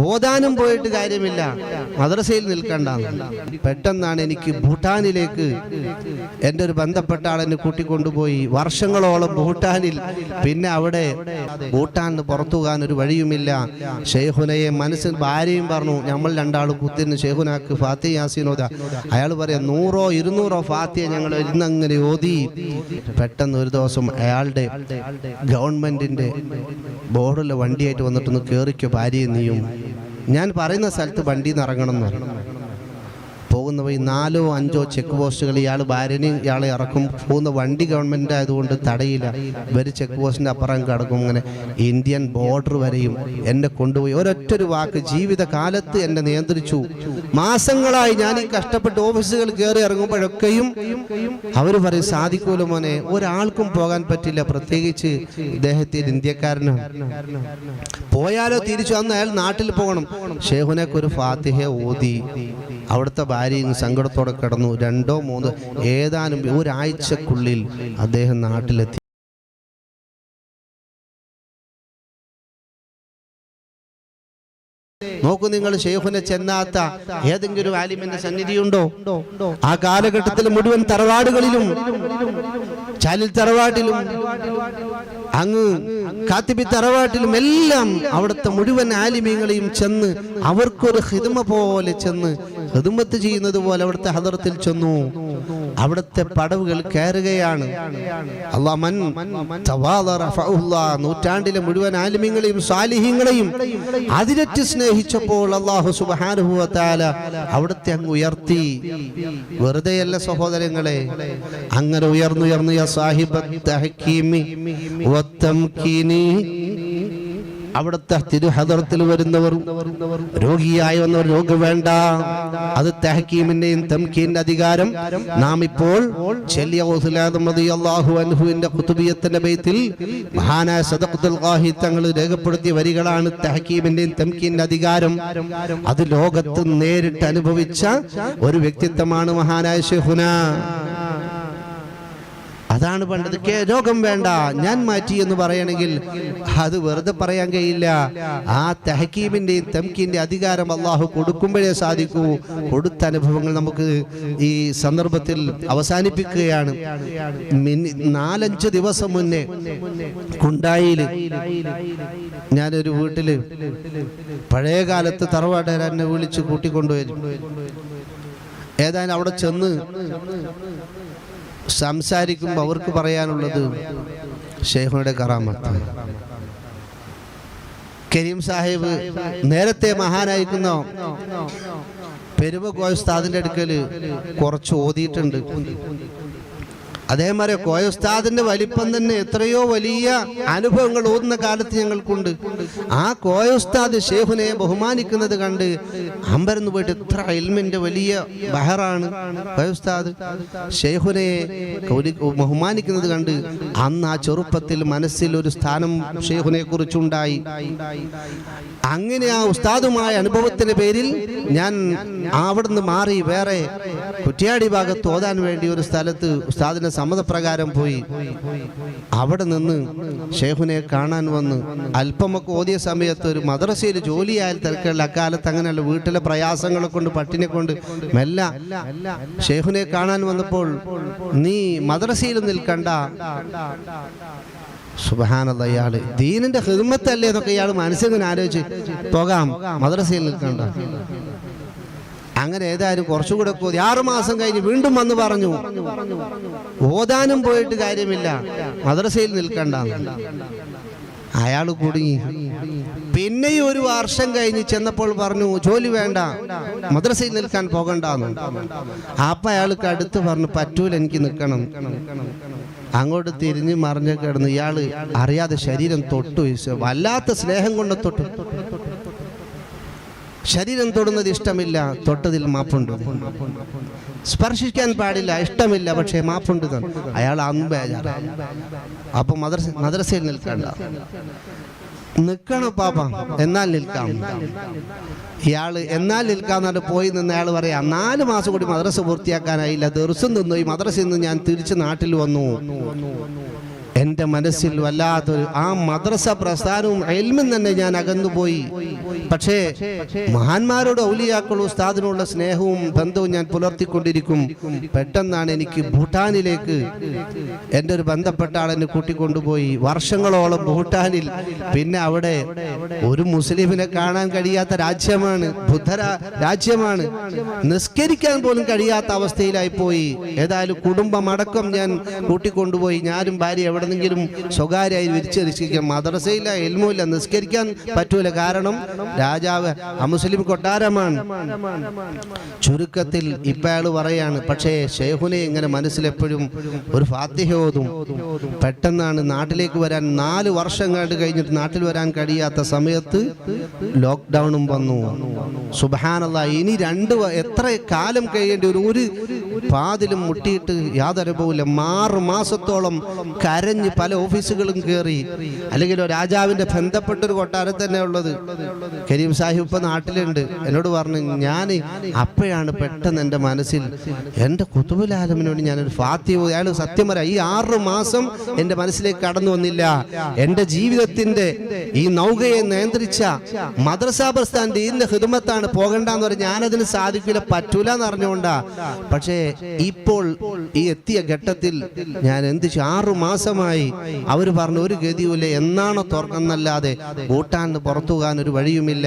ഓതാനും പോയിട്ട് കാര്യമില്ല. മദ്രസയിൽ നിൽക്കണ്ട. പെട്ടെന്നാണ് എനിക്ക് ഭൂട്ടാനിലേക്ക് എന്റെ ഒരു ബന്ധപ്പെട്ട ആൾ എന്നെ കൂട്ടിക്കൊണ്ടുപോയി. വർഷങ്ങളോളം ഭൂട്ടാനിൽ. പിന്നെ അവിടെ ഭൂട്ടാനിന് പുറത്തു പോകാൻ ഒരു വഴിയുമില്ല. ഷെയ്ഹുനയെ മനസ്സിൽ ഭാര്യയും പറഞ്ഞു നമ്മൾ രണ്ടാളും കുത്തിന് ഷെയ്ഹുനാക്ക് ഫാത്തി യാസീനോദ അയാൾ പറയാം നൂറോ ഇരുന്നൂറോ ഫാത്തിയ ഞങ്ങൾ ഇരുന്നങ്ങനെ ഓതി. പെട്ടെന്ന് ഒരു ദിവസം അയാളുടെ ഗവൺമെന്റിന്റെ ബോർഡിലെ വണ്ടിയായിട്ട് വന്നിട്ടൊന്ന് കയറിക്കോ ഭാര്യയെ നീയും. ഞാൻ പറയുന്ന സ്ഥലത്ത് വണ്ടിയിൽ നിന്ന് ഇറങ്ങണം എന്ന് പറഞ്ഞു. പോകുന്ന വഴി നാലോ അഞ്ചോ ചെക്ക് പോസ്റ്റുകൾ ഇയാൾ ഭാര്യനെയും ഇയാളെ ഇറക്കും. പോകുന്ന വണ്ടി ഗവൺമെന്റ് ആയതുകൊണ്ട് തടയില്ല. ഇവർ ചെക്ക് പോസ്റ്റിന്റെ അപ്പുറം കടക്കും ഇങ്ങനെ. ഇന്ത്യൻ ബോർഡർ വരെയും എന്നെ കൊണ്ടുപോയി. ഒരൊറ്റൊരു വാക്ക് ജീവിതകാലത്ത് എന്നെ നിയന്ത്രിച്ചു. മാസങ്ങളായി ഞാൻ ഈ കഷ്ടപ്പെട്ട് ഓഫീസുകൾ കയറി ഇറങ്ങുമ്പോഴൊക്കെയും അവർ പറയും സാധിക്കൂല മോനെ ഒരാൾക്കും പോകാൻ പറ്റില്ല. പ്രത്യേകിച്ച് ഇദ്ദേഹത്തിൽ ഇന്ത്യക്കാരന്. പോയാലോ തിരിച്ചു അന്ന് അയാൾ നാട്ടിൽ പോകണം. ഷേഹുനക്ക് ഒരു ഫാത്തിഹ ഓതി. അവിടുത്തെ ഭാര്യയും സങ്കടത്തോടെ കിടന്നു. രണ്ടോ മൂന്നോ ഏതാനും ഒരാഴ്ചക്കുള്ളിൽ അദ്ദേഹം നാട്ടിലെത്തി. നോക്കൂ നിങ്ങൾ ഷെയ്ഖുനെ ചെന്നാത്ത ഏതെങ്കിലും ആലിമിന്റെ സന്നിധിയുണ്ടോ? ആ കാലഘട്ടത്തിൽ മുഴുവൻ തറവാടുകളിലും ചാലിൽ തറവാട്ടിലും അങ്ങ് കാത്തിബി തറവാട്ടിലും എല്ലാം അവിടുത്തെ മുഴുവൻ ആലിമീങ്ങളെയും ചെന്ന് അവർക്കൊരു ഹിതമ പോലെ ചെന്ന് ഹിദമത്ത് ചെയ്യുന്നത് പോലെ അവിടുത്തെ ഹദറത്തിൽ ചെന്നു. അവിടുത്തെ പടവുകൾ കയറുകയാണ്. നൂറ്റാണ്ടിലെ മുഴുവൻ ആലിമ്യങ്ങളെയും സാലിഹീങ്ങളെയും അതിരറ്റ് സ്നേഹിച്ചപ്പോൾ അള്ളാഹു സുബാനുഭവത്താല അവിടുത്തെ അങ്ങ് ഉയർത്തി. വെറുതെയല്ല സഹോദരങ്ങളെ അങ്ങനെ ഉയർന്നുയർന്നു അവിടുത്തെ തിരുഹദർത്തിൽ വരുന്നവർ രോഗിയായി വന്നവർ രോഗം വേണ്ട. അത് തെഹക്കീമിന്റെയും തംകീന്റെ അധികാരം. നാം ഇപ്പോൾ അൻഹുവിന്റെ കുത്തുബിയത്തിന്റെ ബൈത്തിൽ മഹാനായ സദഖത്തുൽ ഖാഹി തങ്ങൾ രേഖപ്പെടുത്തിയ വരികളാണ് തെഹക്കീമിന്റെയും തംകീന്റെ അധികാരം. അത് ലോകത്ത് നേരിട്ട് അനുഭവിച്ച ഒരു വ്യക്തിത്വമാണ് മഹാനായ ഷെഹുന അതാണ് പണ്ടത്. രോഗം വേണ്ട. ഞാൻ മാറ്റി എന്ന് പറയണമെങ്കിൽ അത് വെറുതെ പറയാൻ കഴിയില്ല. ആ തെഹക്കീമിന്റെയും തംകീന്റെ അധികാരം അള്ളാഹു കൊടുക്കുമ്പോഴേ സാധിക്കൂ. കൊടുത്ത അനുഭവങ്ങൾ നമുക്ക് ഈ സന്ദർഭത്തിൽ അവസാനിപ്പിക്കുകയാണ്. നാലഞ്ച് ദിവസം മുന്നേ കുണ്ടായിൽ ഞാനൊരു വീട്ടിൽ പഴയ കാലത്ത് തറവാട്ടുകാർ എന്നെ വിളിച്ച് കൂട്ടിക്കൊണ്ടുവരും ഏതായാലും അവിടെ ചെന്ന് സംസാരിക്കുമ്പോൾ അവർക്ക് പറയാനുള്ളത് ഷെയ്ഖുനുടെ കറാമത്ത്. കരീം സാഹിബ് നേരത്തെ മഹാനായിരിക്കുന്ന പെരുവ ഗോയസ്താദിന്റെ അടുക്കൽ കുറച്ച് ഓതിയിട്ടുണ്ട്. അതേമാതിരി കോയസ്താദിന്റെ വലിപ്പം തന്നെ എത്രയോ വലിയ അനുഭവങ്ങൾ ഓതുന്ന കാലത്ത് ഞങ്ങൾക്കുണ്ട്. ആ കോയ ഉസ്താദ് ഷേഖുനെ ബഹുമാനിക്കുന്നത് കണ്ട് അമ്പരന്ന് പോയിട്ട് എത്ര ഇൽമിന്റെ വലിയ ബഹറാണ് ഷേഖുനെ കൗലി- ബഹുമാനിക്കുന്നത് കണ്ട് അന്ന് ആ ചെറുപ്പത്തിൽ മനസ്സിൽ ഒരു സ്ഥാനം ഷേഖുനെ കുറിച്ചുണ്ടായി. അങ്ങനെ ആ ഉസ്താദുമായ അനുഭവത്തിന്റെ പേരിൽ ഞാൻ അവിടുന്ന് മാറി വേറെ കുറ്റ്യാടി ഭാഗത്ത് ഓതാൻ വേണ്ടി ഒരു സ്ഥലത്ത് ഉസ്താദിന്റെ സമ്മതപ്രകാരം പോയി. അവിടെ നിന്ന് ഷേഖുനെ കാണാൻ വന്ന് അല്പമൊക്കെ ഓതിയ സമയത്ത് ഒരു മദ്രസയിൽ ജോലിയായാൽ തിരക്കുള്ള അക്കാലത്ത് അങ്ങനെയുള്ള വീട്ടിലെ പ്രയാസങ്ങളെ കൊണ്ട് പട്ടിനെ കൊണ്ട് മെല്ല ഷേഖുനെ കാണാൻ വന്നപ്പോൾ നീ മദ്രസയിൽ നിൽക്കണ്ട. സുബഹാനല്ല ഇയാൾ ദീനിന്റെ ഹൃദമത്തല്ലേ എന്നൊക്കെ ഇയാൾ മനസ്സിങ്ങനെ ആലോചിച്ച് പോകാം മദ്രസയിൽ നിൽക്കണ്ട. അങ്ങനെ ഏതായാലും കുറച്ചുകൂടെ പോയി. ആറുമാസം കഴിഞ്ഞ് വീണ്ടും വന്ന് പറഞ്ഞു ഓതാനും പോയിട്ട് കാര്യമില്ല മദ്രസയിൽ നിൽക്കണ്ട അയാൾ കുടുങ്ങി. പിന്നെയും ഒരു വർഷം കഴിഞ്ഞ് ചെന്നപ്പോൾ പറഞ്ഞു ജോലി വേണ്ട മദ്രസയിൽ നിൽക്കാൻ പോകണ്ടെന്ന്. അപ്പൊ അയാൾക്ക് അടുത്ത് പറഞ്ഞു പറ്റൂല എനിക്ക് നിൽക്കണം. അങ്ങോട്ട് തിരിഞ്ഞ് മറിഞ്ഞ് കിടന്ന് ഇയാൾ അറിയാതെ ശരീരം തൊട്ടു വല്ലാത്ത സ്നേഹം കൊണ്ട് തൊട്ടു. ശരീരം തൊടുന്നത് ഇഷ്ടമില്ല തൊട്ടതിൽ മാപ്പുണ്ട്. സ്പർശിക്കാൻ പാടില്ല ഇഷ്ടമില്ല പക്ഷേ മാപ്പുണ്ട്. അയാൾ അന്ന് അപ്പൊ മദ്രസ മദ്രസയിൽ നിൽക്കണ്ട. നിൽക്കണം പാപ്പ എന്നാൽ നിൽക്കാം. ഇയാൾ എന്നാൽ നിൽക്കാന്നിട്ട് പോയി നിന്ന് അയാൾ പറയാം നാല് മാസം കൂടി മദ്രസ പൂർത്തിയാക്കാനായില്ല ദിവസം നിന്നു ഈ മദ്രസയിൽ നിന്ന് ഞാൻ തിരിച്ച് നാട്ടിൽ വന്നു. എന്റെ മനസ്സിൽ വല്ലാത്തൊരു ആ മദ്രസ പ്രസ്ഥാനവും എൽമിൽ തന്നെ ഞാൻ അകന്നുപോയി. പക്ഷേ മഹാന്മാരോട് ഔലിയാക്കളും ഉസ്താദിനുള്ള സ്നേഹവും ബന്ധവും ഞാൻ പുലർത്തിക്കൊണ്ടിരിക്കും. പെട്ടെന്നാണ് എനിക്ക് ഭൂട്ടാനിലേക്ക് എന്റെ ഒരു ബന്ധപ്പെട്ട ആൾ എന്നെ കൂട്ടിക്കൊണ്ടുപോയി. വർഷങ്ങളോളം ഭൂട്ടാനിൽ. പിന്നെ അവിടെ ഒരു മുസ്ലിമിനെ കാണാൻ കഴിയാത്ത രാജ്യമാണ്. ബുദ്ധ രാജ്യമാണ്. നിസ്കരിക്കാൻ പോലും കഴിയാത്ത അവസ്ഥയിലായി പോയി. ഏതായാലും കുടുംബം അടക്കം ഞാൻ കൂട്ടിക്കൊണ്ടുപോയി. ഞാനും ഭാര്യ എവിടെന്നെങ്കിലും സ്വകാര്യമായി വിരിച്ചരിച്ചിരിക്കാം മദ്രസയില്ല എൽമുമില്ല നിസ്കരിക്കാൻ പറ്റൂല. കാരണം രാജാവ് അമുസ്ലിം കൊട്ടാരമാണ്. ചുരുക്കത്തിൽ ഇപ്പൊ അയാൾ പറയാണ് പക്ഷേ ഷേഹുനെ ഇങ്ങനെ മനസ്സിലെപ്പോഴും ഒരു ഫാത്തിഹോതും പെട്ടെന്നാണ് നാട്ടിലേക്ക് വരാൻ നാല് വർഷം കണ്ട് കഴിഞ്ഞിട്ട് നാട്ടിൽ വരാൻ കഴിയാത്ത സമയത്ത് ലോക്ക്ഡൗണും വന്നു. സുബാനല്ല ഇനി രണ്ട് എത്ര കാലം കഴിയേണ്ടി ഒരു ഒരു പാതിലും മുട്ടിയിട്ട് യാതൊരു അനുഭവമില്ല ആറ് മാസത്തോളം കരഞ്ഞ് പല ഓഫീസുകളും കയറി അല്ലെങ്കിൽ രാജാവിന്റെ ബന്ധപ്പെട്ട ഒരു കൊട്ടാരം തന്നെ ഉള്ളത്. കരീം സാഹിബ് ഇപ്പൊ നാട്ടിലുണ്ട്. എന്നോട് പറഞ്ഞു ഞാൻ അപ്പോഴാണ് പെട്ടെന്ന് എന്റെ മനസ്സിൽ എന്റെ കുത്തുബുലാലമിനോട് ഞാനൊരു ഫാത്തി അയാൾ സത്യം പറയാം ഈ ആറ് മാസം എന്റെ മനസ്സിലേക്ക് കടന്നു വന്നില്ല. എന്റെ ജീവിതത്തിന്റെ ഈ നൗകയെ നിയന്ത്രിച്ച മദ്രസാ പ്രസ്ഥാൻ ദീനിന്റെ ഹിദമത്താണ് പോകണ്ടെന്ന് പറഞ്ഞ് ഞാനതിന് സാധിക്കില്ല പറ്റൂല എന്ന് അറിഞ്ഞുകൊണ്ടാ. പക്ഷേ ഇപ്പോൾ ഈ എത്തിയ ഘട്ടത്തിൽ ഞാൻ എന്ത് ആറു മാസമായി അവർ പറഞ്ഞു ഒരു ഗതിയുമില്ല. എന്നാണ് തുറക്കുന്നല്ലാതെ ഭൂട്ടാനിന് പുറത്തു പോകാൻ ഒരു വഴിയുമില്ല.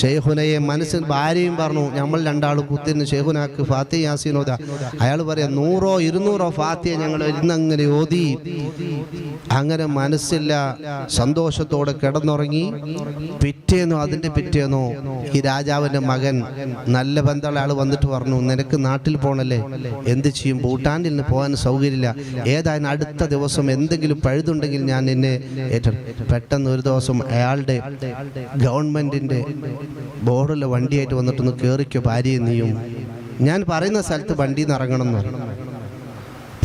ഷെയ്ഖുനയെ മനസ്സിൽ ഭാര്യയും പറഞ്ഞു നമ്മൾ രണ്ടാൾ കുത്തിന് ഷെയ്ഖുനാക്ക് ഫാത്തി യാസിനോദ അയാൾ പറയാം നൂറോ ഇരുന്നൂറോ ഫാത്തിയെ ഞങ്ങൾ ഇരുന്നങ്ങനെ ഓതി. അങ്ങനെ മനസ്സില്ല സന്തോഷത്തോടെ കിടന്നുറങ്ങി. പിറ്റേന്നോ അതിന്റെ പിറ്റേന്നോ ഈ രാജാവിന്റെ മകൻ നല്ല ബന്ധമുള്ള ആൾ വന്നിട്ട് പറഞ്ഞു നിനക്ക് നാട്ടിൽ പോണല്ലേ? എന്ത് ചെയ്യും? ഭൂട്ടാനിൽ നിന്ന് പോകാൻ സൗകര്യമില്ല. ഏതായാലും അടുത്ത ദിവസം എന്തെങ്കിലും പഴുതുണ്ടെങ്കിൽ ഞാൻ നിന്നെ ഏറ്റവും പെട്ടെന്ന് ഒരു ദിവസം അയാളുടെ ഗവൺമെന്റിന്റെ ബോർഡിലെ വണ്ടിയായിട്ട് വന്നിട്ടൊന്ന് കയറിക്കോ ഭാര്യയും നീയും. ഞാൻ പറയുന്ന സ്ഥലത്ത് വണ്ടിയിൽ നിന്ന് ഇറങ്ങണം എന്ന് പറഞ്ഞു.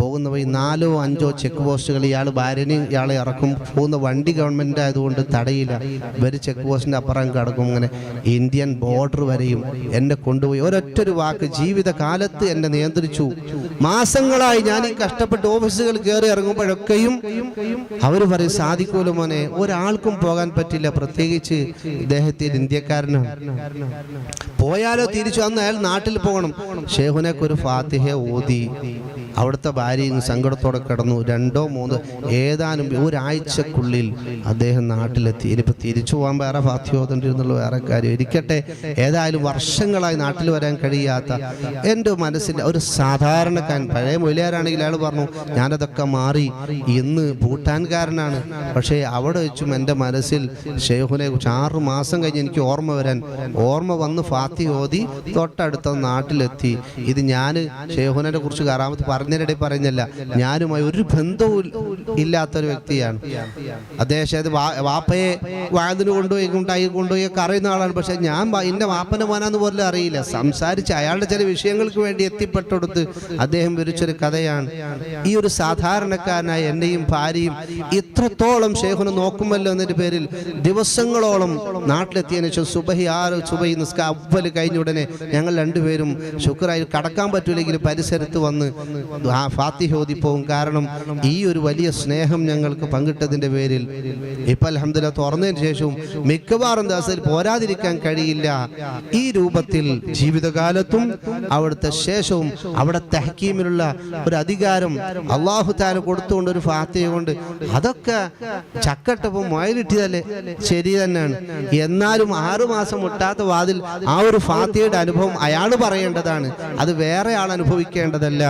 പോകുന്ന വഴി നാലോ അഞ്ചോ ചെക്ക് പോസ്റ്റുകൾ ഇയാൾ ഭാര്യനെയും ഇയാളെ ഇറക്കും. പോകുന്ന വണ്ടി ഗവൺമെന്റ് ആയതുകൊണ്ട് തടയില്ല. ഇവർ ചെക്ക് പോസ്റ്റിന്റെ അപ്പുറം കിടക്കും. ഇങ്ങനെ ഇന്ത്യൻ ബോർഡർ വരെയും എന്നെ കൊണ്ടുപോയി. ഒരൊറ്റ ഒരു വാക്ക് ജീവിതകാലത്ത് എന്നെ നിയന്ത്രിച്ചു. മാസങ്ങളായി ഞാൻ ഈ കഷ്ടപ്പെട്ട് ഓഫീസുകൾ കയറി ഇറങ്ങുമ്പോഴൊക്കെയും അവർ പറയും സാധിക്കൂല മോനെ ഒരാൾക്കും പോകാൻ പറ്റില്ല. പ്രത്യേകിച്ച് ഇദ്ദേഹത്തിൽ ഇന്ത്യക്കാരനാണ് പോയാലോ തിരിച്ചു. അന്ന് അയാൾ നാട്ടിൽ പോകണം. ഷേഹുനക്ക് ഒരു ഫാത്തിഹ ഓതി. അവിടുത്തെ ഭാര്യയും സങ്കടത്തോടെ കിടന്നു. രണ്ടോ മൂന്നോ ഏതാനും ഒരാഴ്ചക്കുള്ളിൽ അദ്ദേഹം നാട്ടിലെത്തി. ഇനിയിപ്പോൾ തിരിച്ചു പോകാൻ വേറെ ഫാത്തിയോദണ്ടിരുന്നുള്ള വേറെ കാര്യം. ഇരിക്കട്ടെ. ഏതായാലും വർഷങ്ങളായി നാട്ടിൽ വരാൻ കഴിയാത്ത എന്റെ മനസ്സിൽ ഒരു സാധാരണക്കാരൻ പഴയ മൊയിലാരാണെങ്കിൽ അയാൾ പറഞ്ഞു ഞാനതൊക്കെ മാറി ഇന്ന് ഭൂട്ടാൻകാരനാണ്. പക്ഷേ അവിടെ വെച്ചും എന്റെ മനസ്സിൽ ഷെയ്ഖുനെ കുറിച്ച് ആറ് മാസം കഴിഞ്ഞ് എനിക്ക് ഓർമ്മ വരാൻ. ഓർമ്മ വന്ന് ഫാത്തി ഓതി തൊട്ടടുത്ത നാട്ടിലെത്തി. ഇത് ഞാൻ ഷെയ്ഖുനെ കുറിച്ച് കറാമത്ത് പറഞ്ഞതിനിടെ പറഞ്ഞല്ല. ഞാനുമായി ഒരു ബന്ധവും ഇല്ലാത്തൊരു വ്യക്തിയാണ്. അദ്ദേഹം വാപ്പയെ വാഴതിന് കൊണ്ടുപോയി കൊണ്ടായി കൊണ്ടുപോയി ഒക്കെ അറിയുന്ന ആളാണ്. പക്ഷെ ഞാൻ എന്റെ വാപ്പനെ മോനാന്ന് പോലും അറിയില്ല. സംസാരിച്ച് അയാളുടെ ചില വിഷയങ്ങൾക്ക് വേണ്ടി എത്തിപ്പെട്ടെടുത്ത് അദ്ദേഹം വിരിച്ചൊരു കഥയാണ്. ഈ ഒരു സാധാരണക്കാരനായ എന്നെയും ഭാര്യയും ഇത്രത്തോളം ഷേഖുനെ നോക്കുമല്ലോ എന്നൊരു പേരിൽ ദിവസങ്ങളോളം നാട്ടിലെത്തിയതിനു ശേഷം സുബഹി ആറ് സുബഹി നിസ്കാ അവൽ കഴിഞ്ഞ ഉടനെ ഞങ്ങൾ രണ്ടുപേരും ശുക്രായി കടക്കാൻ പറ്റൂലെങ്കിൽ പരിസരത്ത് വന്ന് ആ ഫാത്തിഹ ഓതിപ്പോവും കാരണം ഈ ഒരു വലിയ സ്നേഹം ഞങ്ങൾക്ക് പങ്കിട്ടതിന്റെ പേരിൽ. ഇപ്പൊ അലഹമ്മദില്ല തുറന്നതിന് ശേഷവും മിക്കവാറും ദിവസത്തിൽ പോരാതിരിക്കാൻ കഴിയില്ല. ഈ രൂപത്തിൽ ജീവിതകാലത്തും അവിടുത്തെ ശേഷവും അവിടെ തഹക്കീമിലുള്ള ഒരു അധികാരം അള്ളാഹു താല കൊടുത്തുകൊണ്ട് ഒരു ഫാത്തിഹ കൊണ്ട് അതൊക്കെ ചക്കട്ടപ്പം മുയലിട്ടിയതല്ലേ? ശരി തന്നെയാണ്. എന്നാലും ആറുമാസം മുട്ടാത്ത വാതിൽ ആ ഒരു ഫാത്തിയുടെ അനുഭവം അയാൾ പറയേണ്ടതാണ്. അത് വേറെ ആൾ അനുഭവിക്കേണ്ടതല്ല.